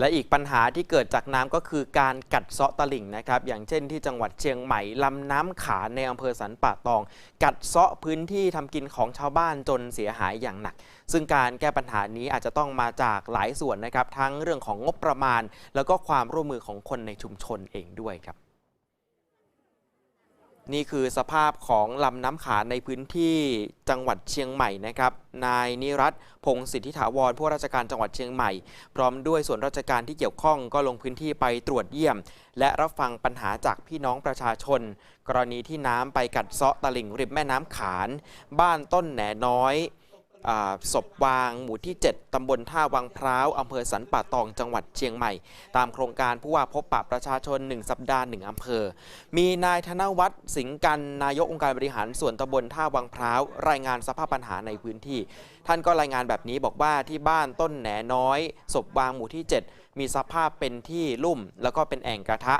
และอีกปัญหาที่เกิดจากน้ำก็คือการกัดเซาะตลิ่งนะครับ อย่างเช่นที่จังหวัดเชียงใหม่ลำน้ำขาในอำเภอสันป่าตอง กัดเซาะพื้นที่ทำกินของชาวบ้านจนเสียหายอย่างหนัก ซึ่งการแก้ปัญหานี้อาจจะต้องมาจากหลายส่วนนะครับ ทั้งเรื่องของงบประมาณ แล้วก็ความร่วมมือของคนในชุมชนเองด้วยครับ นี่คือสภาพของลำน้ำขานในพื้นที่จังหวัดเชียงใหม่นะครับ นายนิรัตพงศิทธิถาวรผู้ราชการจังหวัดเชียงใหม่ พร้อมด้วยส่วนราชการที่เกี่ยวข้องก็ลงพื้นที่ไปตรวจเยี่ยม และรับฟังปัญหาจากพี่น้องประชาชน กรณีที่น้ำไปกัดเซาะตลิ่งริมแม่น้ำขาน บ้านต้นแหนน้อย ศพวางหมู่ที่ 7ตำบลท่าวังพร้าวอำเภอสันป่าตองจังหวัดเชียงใหม่ ตามโครงการผู้ว่าพบปะประชาชน 1 สัปดาห์ 1อำเภอ มีนายธนวัฒน์สิงห์กันนายกองค์การบริหารส่วนตำบลท่าวังพร้าวรายงานสภาพปัญหาในพื้นที่ ท่านก็รายงานแบบนี้บอกว่าที่บ้านต้นแหนน้อยศพวางหมู่ที่ 7 มีสภาพเป็นที่ลุ่ม แล้วก็เป็นแอ่งกระทะ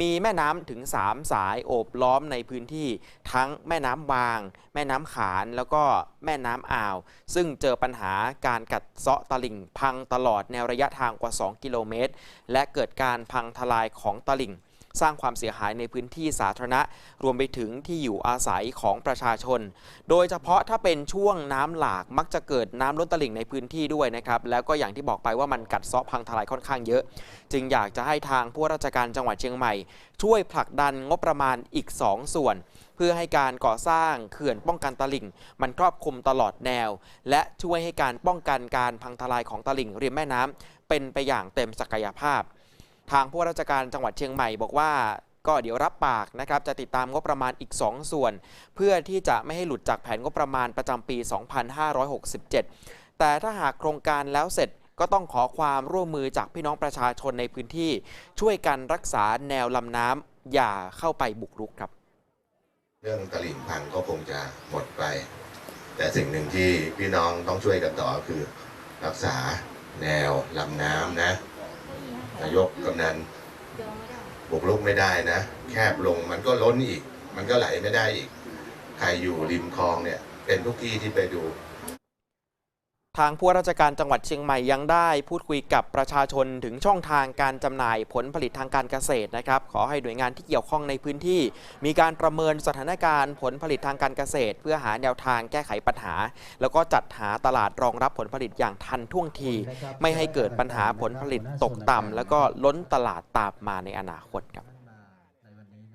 มีแม่น้ำถึง 3 สายโอบล้อมในพื้นที่ทั้งแม่น้ำวาง แม่น้ำขานแล้วก็แม่น้ำอ่าว ซึ่งเจอปัญหาการกัดเซาะตลิ่งพังตลอดแนวระยะทางกว่า 2 กิโลเมตร และเกิดการพังทลายของตลิ่ง สร้างความเสียหายในพื้นที่สาธารณะ รวมไปถึงที่อยู่อาศัยของประชาชน โดยเฉพาะถ้าเป็นช่วงน้ำหลากมักจะเกิดน้ำล้นตลิ่งในพื้นที่ด้วยนะครับแล้วก็อย่างที่บอกไปว่ามันกัดเซาะพังทลายค่อนข้างเยอะ จึงอยากจะให้ทางผู้ราชการจังหวัดเชียงใหม่ ช่วยผลักดันงบประมาณอีก 2 ส่วน เพื่อให้การก่อสร้างเขื่อนป้องกันตลิ่ง มันครอบคลุมตลอดแนว และช่วยให้การป้องกันการพังทลายของตลิ่งริมแม่น้ำเป็นไปอย่างเต็มศักยภาพ ทางผู้ว่าราชการจังหวัดเชียงใหม่บอกว่าก็เดี๋ยวรับปากนะครับจะติดตามงบประมาณอีก 2 ส่วน เพื่อที่จะไม่ให้หลุดจากแผนงบประมาณประจำปี 2567 แต่ถ้าหากโครงการแล้วเสร็จก็ต้องขอความร่วมมือจากพี่น้องประชาชนในพื้นที่ ช่วยกันรักษาแนวลำน้ำอย่าเข้าไปบุกรุกครับ เรื่องตลิ่งพังก็คงจะหมดไป แต่สิ่งหนึ่งที่พี่น้องต้องช่วยกันต่อคือ รักษาแนวลำน้ำนะ นายกกำนันบุกลุกไม่ได้นะ แคบลงมันก็ล้นอีก มันก็ไหลไม่ได้อีก ใครอยู่ริมคลองเนี่ย เป็นทุกที่ที่ไปดู ทางผู้ว่าราชการจังหวัดเชียงใหม่ยังได้พูดคุยกับประชาชนถึงช่องทางการจำหน่ายผลผลิตทางการเกษตรนะครับ ขอให้หน่วยงานที่เกี่ยวข้องในพื้นที่ มีการประเมินสถานการณ์ผลผลิตทางการเกษตร เพื่อหาแนวทางแก้ไขปัญหา แล้วก็จัดหาตลาดรองรับผลผลิตอย่างทันท่วงที ไม่ให้เกิดปัญหาผลผลิตตกต่ำแล้วก็ล้นตลาดตามมาในอนาคตครับ